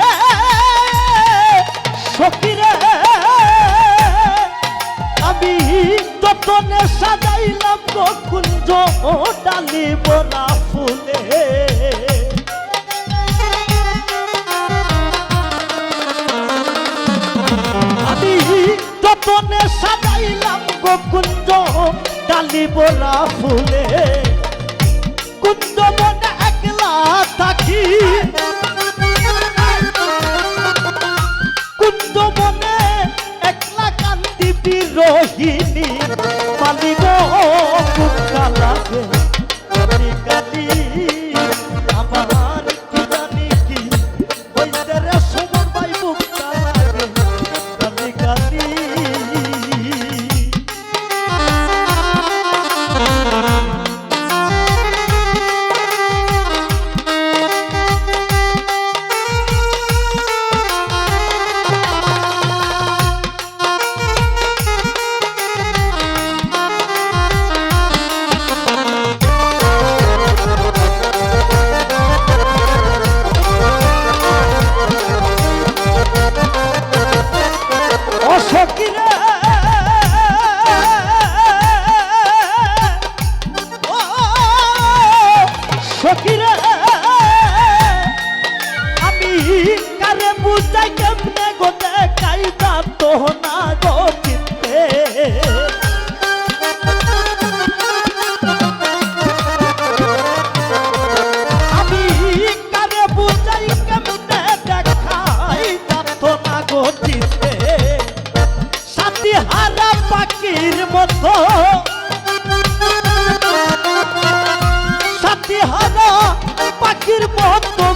এ, সখীরে আমি সাজাইলাম ডালি বনা ফুলে ডালি বোলা ফুলে। কুন্দ মনে একলা থাকি। কুন্দ মনে একলা কান্দি বিরোহিনী মালিগ get up.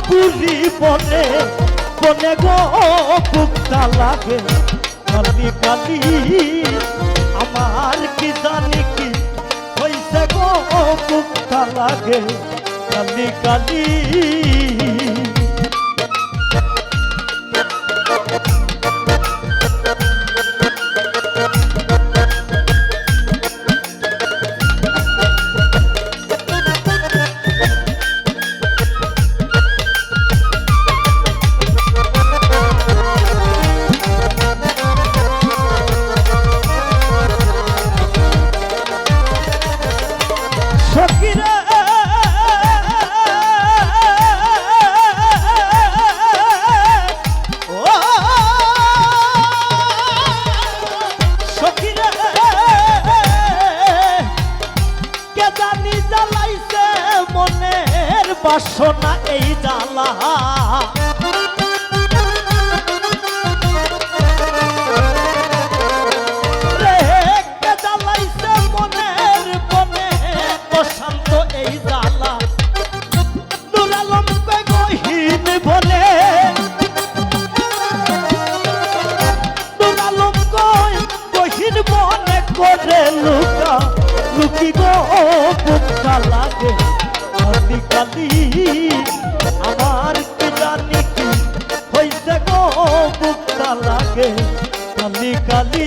গুলি বলে বনে গো বুকটা লাগে। কালি কালি আমার কি জানি কি হইছে গো লাগে। কালি কালি সকিরে বাসনা এই জ্বালা। বুকটা লাগে কালি আমার জানি কি হইছে গো বুকটা লাগে। কালি